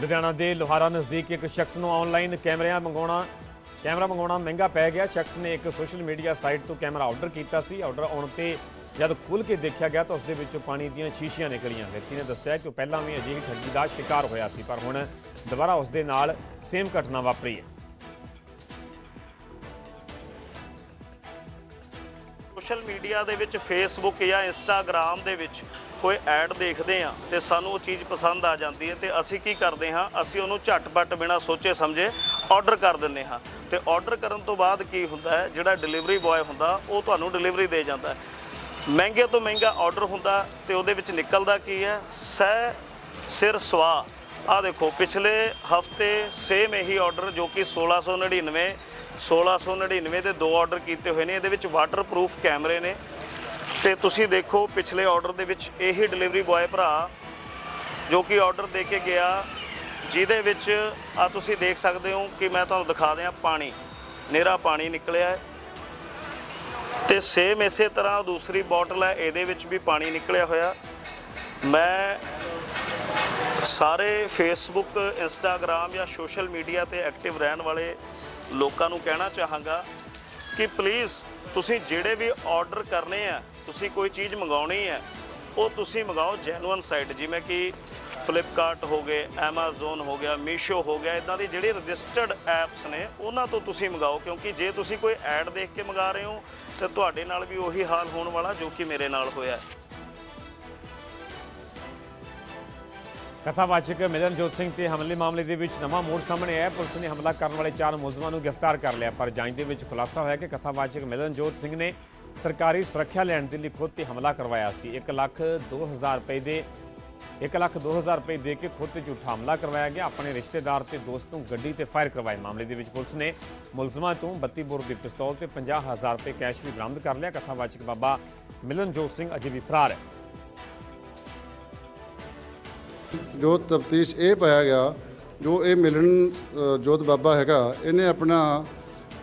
ਲੁਧਿਆਣਾ ਦੇ ਲੋਹਾਰਾ ਨਜ਼ਦੀਕ ਇੱਕ ਸ਼ਖਸ ਨੂੰ ਆਨਲਾਈਨ ਕੈਮਰਿਆਂ ਮੰਗਾਉਣਾ, ਕੈਮਰਾ ਮੰਗਾਉਣਾ ਮਹਿੰਗਾ ਪੈ ਗਿਆ। ਸ਼ਖਸ ਨੇ ਇੱਕ ਸੋਸ਼ਲ ਮੀਡੀਆ ਸਾਈਟ ਤੋਂ ਕੈਮਰਾ ਆਰਡਰ ਕੀਤਾ ਸੀ। ਆਰਡਰ ਆਉਣ ਤੇ ਜਦ ਖੁੱਲ ਕੇ ਦੇਖਿਆ ਗਿਆ ਤਾਂ ਉਸ ਦੇ ਵਿੱਚੋਂ ਪਾਣੀ ਦੀਆਂ ਸ਼ੀਸ਼ੀਆਂ ਨਿਕਲੀਆਂ। ਵਿਅਕਤੀ ਨੇ ਦੱਸਿਆ ਕਿ ਉਹ ਪਹਿਲਾਂ ਵੀ ਅਜਿਹੀ ਠੱਗੀ ਦਾ ਸ਼ਿਕਾਰ ਹੋਇਆ ਸੀ, ਪਰ ਹੁਣ ਦੁਬਾਰਾ ਉਸ ਦੇ ਨਾਲ ਸੇਮ ਘਟਨਾ ਵਾਪਰੀ ਹੈ। ਸੋਸ਼ਲ ਮੀਡੀਆ ਦੇ ਵਿੱਚ ਫੇਸਬੁੱਕ ਜਾਂ ਇੰਸਟਾਗ੍ਰam ਦੇ ਵਿੱਚ ਕੋਈ ਐਡ ਦੇਖਦੇ ਆ ਤੇ ਸਾਨੂੰ ਉਹ ਚੀਜ਼ ਪਸੰਦ ਆ ਜਾਂਦੀ ਹੈ ਤੇ ਅਸੀਂ ਕੀ ਕਰਦੇ ਹਾਂ, ਅਸੀਂ ਉਹਨੂੰ ਝਟਪਟ ਬਿਨਾ ਸੋਚੇ ਸਮਝੇ ਆਰਡਰ ਕਰ ਦਿੰਦੇ ਹਾਂ। ਤੇ ਆਰਡਰ ਕਰਨ ਤੋਂ ਬਾਅਦ ਕੀ ਹੁੰਦਾ ਹੈ, ਜਿਹੜਾ ਡਿਲੀਵਰੀ ਬॉय ਹੁੰਦਾ, ਉਹ ਤੁਹਾਨੂੰ ਡਿਲੀਵਰੀ ਦੇ ਜਾਂਦਾ ਮਹਿੰਗੇ ਤੋਂ ਮਹਿੰਗਾ ਆਰਡਰ ਹੁੰਦਾ ਤੇ ਉਹਦੇ ਵਿੱਚ ਨਿਕਲਦਾ ਕੀ ਹੈ, ਸਹਿ, ਸਿਰ, ਸਵਾ। ਆ ਦੇਖੋ, ਪਿਛਲੇ ਹਫ਼ਤੇ ਸੇਮ ਇਹੀ ਆਰਡਰ ਜੋ ਕਿ 1699 1699 ਦੇ ਦੋ ਆਰਡਰ ਕੀਤੇ ਹੋਏ ਨੇ, ਇਹਦੇ ਵਿੱਚ ਵਾਟਰਪ੍ਰੂਫ ਕੈਮਰੇ ਨੇ। ਤੇ ਤੁਸੀਂ ਦੇਖੋ ਪਿਛਲੇ ਆਰਡਰ ਦੇ ਵਿੱਚ ਇਹੀ ਡਿਲੀਵਰੀ ਬॉय ਭਰਾ ਜੋ ਕਿ ਆਰਡਰ ਦੇ ਕੇ ਗਿਆ, ਜਿਹਦੇ ਵਿੱਚ ਆ ਤੁਸੀਂ ਦੇਖ ਸਕਦੇ ਹੋ ਕਿ ਮੈਂ ਤੁਹਾਨੂੰ ਦਿਖਾ ਦਿਆਂ ਪਾਣੀ। ਨੇਰਾ ਪਾਣੀ ਨਿਕਲਿਆ ਹੈ। ਤੇ ਸੇਮ ਇਸੇ ਤਰ੍ਹਾਂ ਦੂਸਰੀ ਬੋਟਲ ਹੈ, ਇਹਦੇ ਵਿੱਚ ਵੀ ਪਾਣੀ ਨਿਕਲਿਆ ਹੋਇਆ। ਮੈਂ ਸਾਰੇ ਫੇਸਬੁੱਕ ਇੰਸਟਾਗ੍ਰam ਜਾਂ ਸੋਸ਼ਲ ਮੀਡੀਆ ਤੇ ਐਕਟਿਵ ਰਹਿਣ ਵਾਲੇ ਲੋਕਾਂ ਨੂੰ ਕਹਿਣਾ ਚਾਹਾਂਗਾ ਕਿ ਪਲੀਜ਼ ਤੁਸੀਂ ਜਿਹੜੇ ਵੀ ਆਰਡਰ ਕਰਨੇ ਆ ਤੁਸੀਂ ਕੋਈ ਚੀਜ਼ ਮੰਗਾਉਣੀ ਹੈ, ਉਹ ਤੁਸੀਂ ਮੰਗਾਓ ਜੈਨੂਅਨ ਸਾਈਟ ਜਿਵੇਂ ਕਿ ਫਲਿੱਪਕਾਰਟ ਹੋ ਗਏ, Amazon ਹੋ ਗਿਆ ਮੀਸ਼ੋ ਹੋ ਗਿਆ ਇਦਾਂ ਦੀ ਜਿਹੜੇ ਰਜਿਸਟਰਡ ਐਪਸ ਨੇ, ਉਹਨਾਂ ਤੋਂ ਤੁਸੀਂ ਮੰਗਾਓ, ਕਿਉਂਕਿ ਜੇ ਤੁਸੀਂ ਕੋਈ ਐਡ ਦੇਖ ਕੇ ਮੰਗਾ ਰਹੇ ਹੋ, ਤੇ ਤੁਹਾਡੇ ਨਾਲ ਵੀ ਉਹੀ ਹਾਲ ਹੋਣ ਵਾਲਾ ਜੋ ਕਿ ਮੇਰੇ ਨਾਲ ਹੋਇਆ ਹੈ। ਕਥਾਵਾਚਕ ਮਿਲਨਜੋਤ ਸਿੰਘ ਤੇ ਹਮਲੇ ਮਾਮਲੇ ਦੇ ਵਿੱਚ ਨਵਾਂ ਮੋੜ ਸਾਹਮਣੇ ਆਇਆ ਪੁਲਿਸ ਨੇ ਹਮਲਾ ਕਰਨ ਵਾਲੇ ਚਾਰ ਮੁਲਜ਼ਮਾਂ ਨੂੰ ਗ੍ਰਿਫਤਾਰ ਕਰ ਲਿਆ, ਪਰ ਜਾਂਚ ਦੇ ਵਿੱਚ ਖੁਲਾਸਾ ਹੋਇਆ ਕਿ ਕਥਾਵਾਚਕ ਮਿਲਨਜੋਤ ਸਿੰਘ ਨੇ ਸਰਕਾਰੀ ਸੁਰੱਖਿਆ ਲੈਣ ਦੇ ਲਈ ਖੁਦ ਤੇ ਹਮਲਾ ਕਰਵਾਇਆ ਸੀ। 1 ਲੱਖ 2000 ਰੁਪਏ ਦੇ 1 ਲੱਖ 2000 ਰੁਪਏ ਦੇ ਕੇ ਖੁਦ ਤੇ ਝੂਠਾ ਹਮਲਾ ਕਰਵਾਇਆ ਗਿਆ। ਆਪਣੇ ਰਿਸ਼ਤੇਦਾਰ ਤੇ ਦੋਸਤ ਨੂੰ ਗੱਡੀ ਤੇ ਫਾਇਰ ਕਰਵਾਏ। ਮਾਮਲੇ ਦੇ ਵਿੱਚ ਪੁਲਿਸ ਨੇ ਮੁਲਜ਼ਮਾਂ ਤੋਂ 32 ਬੋਰ ਦੀ ਪਿਸਤੌਲ ਤੇ 50000 ਰੁਪਏ ਕੈਸ਼ ਵੀ ਬਰਾਮਦ ਕਰ ਲਿਆ। ਕਥਾਵਾਚਕ ਬਾਬਾ ਮਿਲਨਜੋਤ ਸਿੰਘ ਅਜੇ ਵੀ ਫਰਾਰ ਹੈ। ਜੋ ਤਫਤੀਸ਼ ਇਹ ਪਾਇਆ ਗਿਆ, ਜੋ ਇਹ ਮਿਲਣ ਜੋਤ ਬਾਬਾ ਹੈਗਾ, ਇਹਨੇ ਆਪਣਾ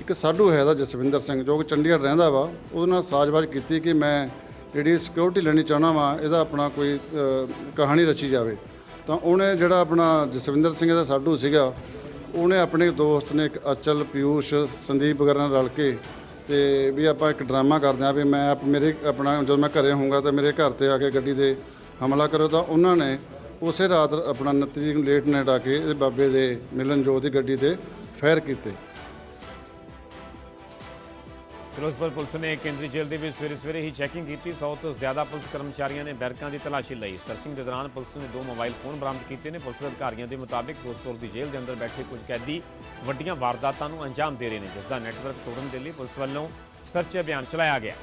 ਇੱਕ ਸਾਡੂ ਹੈ ਦਾ ਜਸਵਿੰਦਰ ਸਿੰਘ, ਜੋ ਕਿ ਚੰਡੀਗੜ੍ਹ ਰਹਿੰਦਾ ਵਾ, ਉਹਦੇ ਨਾਲ ਸਾਜ਼ਬਾਜ਼ ਕੀਤੀ ਕਿ ਮੈਂ ਜਿਹੜੀ ਸਿਕਿਉਰਿਟੀ ਲੈਣੀ ਚਾਹਣਾ ਵਾ, ਇਹਦਾ ਆਪਣਾ ਕੋਈ ਕਹਾਣੀ ਰਚੀ ਜਾਵੇ। ਤਾਂ ਉਹਨੇ ਜਿਹੜਾ ਆਪਣਾ ਜਸਵਿੰਦਰ ਸਿੰਘ ਦਾ ਸਾਧੂ ਸੀਗਾ, ਉਹਨੇ ਆਪਣੇ ਦੋਸਤ ਨੇ ਇੱਕ ਅਚਲ ਪਿਊਸ਼ ਸੰਦੀਪ ਵਗੈਰਾ ਨਾਲ ਰਲ ਕੇ ਤੇ ਵੀ ਆਪਾਂ ਇੱਕ ਡਰਾਮਾ ਕਰਦੇ ਆ ਵੀ ਮੈਂ ਆਪ- ਮੇਰੇ ਆਪਣਾ ਜਦੋਂ ਮੈਂ ਘਰੇ ਹੋਊਗਾ ਤਾਂ ਮੇਰੇ ਘਰ ਤੇ ਆ ਕੇ ਗੱਡੀ ਦੇ ਹਮਲਾ ਕਰੋ ਤਾਂ ਉਹਨਾਂ ਨੇ ਉਸੇ ਰਾਤ ਆਪਣਾ 29 ਨੂੰ ਲੇਟ ਨਾਈਟ ਆ ਕੇ ਇਹਦੇ ਬਾਬੇ ਦੇ ਮਿਲਨਜੋਤ ਦੀ ਗੱਡੀ ਤੇ ਫਾਇਰ ਕੀਤੇ। ਫਿਰੋਜ਼ਪੁਰ ਪੁਲਿਸ ਨੇ ਕੇਂਦਰੀ ਜੇਲ੍ਹ ਦੇ ਵਿੱਚ ਸਵੇਰੇ ਸਵੇਰੇ ਹੀ ਚੈਕਿੰਗ ਕੀਤੀ। 100 ਤੋਂ ਜ਼ਿਆਦਾ ਪੁਲਿਸ ਕਰਮਚਾਰੀਆਂ ਨੇ ਬੈਰਕਾਂ ਦੀ ਤਲਾਸ਼ੀ ਲਈ। ਸਰਚਿੰਗ ਦੇ ਦੌਰਾਨ ਪੁਲਿਸ ਨੇ ਦੋ ਮੋਬਾਈਲ ਫੋਨ ਬਰਾਮਦ ਕੀਤੇ ਨੇ। ਪੁਲਿਸ ਅਧਿਕਾਰੀਆਂ ਦੇ ਮੁਤਾਬਿਕ ਫਿਰੋਜ਼ਪੁਰ ਦੀ ਜੇਲ੍ਹ ਦੇ ਅੰਦਰ ਬੈਠੇ ਕੁਝ ਕੈਦੀ ਵੱਡੀਆਂ ਵਾਰਦਾਤਾਂ ਨੂੰ ਅੰਜਾਮ ਦੇ ਰਹੇ ਨੇ, ਜਿਸ ਦਾ ਨੈਟਵਰਕ ਤੋੜਨ ਦੇ ਲਈ ਪੁਲਿਸ ਵੱਲੋਂ ਸਰਚ ਅਭਿਆਨ ਚਲਾਇਆ ਗਿਆ।